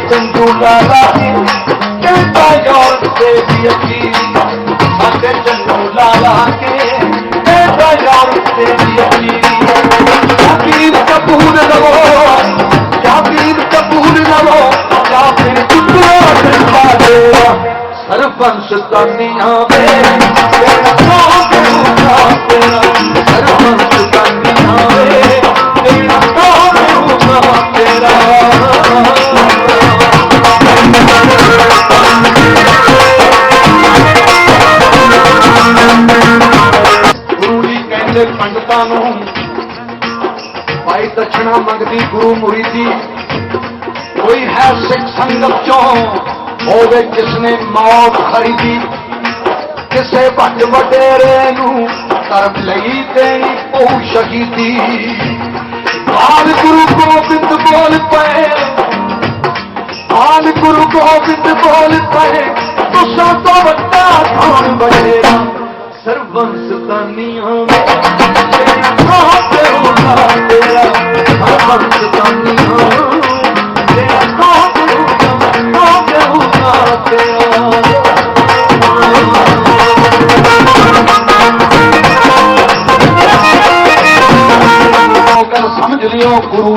ਚੰਦੂ ਲਾਲਾ ਕਹਿੰਦਾ ਯਾਰ ਤੇ ਵੀ ਅਕੀਰ ਸਾਡੇ ਚੰਦੂ ਲਾਲਾ ਕੇ ਕਹਿੰਦਾ ਯਾਰ ਤੇ ਵੀ ਅਕੀਰ ਅਕੀਰ ਕਪੂਰ ਲਵੋ ਜਾਬੀਰ ਕਪੂਰ ਲਵੋ ਜਾਬੀਰ ਕੁੱਤਰਾ ਦਿਲਵਾ ਦੇਵਾ ਸਰਪੰਚ ਤਾਨੀ ਆਵੇ ਤੇਰਾ ਨਾਮ ਤੇ ਗੁਰੂ ਜੀ ਪੰਡਤਾਂ ਨੂੰ। ਭਾਈ ਦਛਣਾ ਮੰਗਦੀ ਗੁਰੂ ਮੁਰੀਦੀ ਕੋਈ ਹੈ ਸਿੱਖ ਸੰਗਤ ਚੋਂ, ਹੋਵੇ ਜਿਸਨੇ ਮੌਤ ਖਰੀਦੀ। ਕਿਸੇ ਭੱਜ ਵਡੇਰੇ ਨੂੰ ਧਰਮ ਲਈ ਦੇਣੀ ਪਊ ਸ਼ਹੀਦੀ। ਆਲ ਗੁਰੂ ਗੋਬਿੰਦ ਬੋਲ ਪਏ ਆਲ ਗੁਰੂ ਗੋਬਿੰਦ ਬੋਲ ਪਏ। ਸਰਬੰਸ ਤਾਨੀਆਂ ਤੇਰਾ ਨਾਮ ਤੇ ਤੇਰਾ ਸਰਬੰਸ ਤਾਨੀਆਂ ਤੇਰਾ ਨਾਮ ਤੇ ਹੋਣਾ ਨਾਮ ਤੇਰਾ ਸਮਝ ਲਿਓ ਗੁਰੂ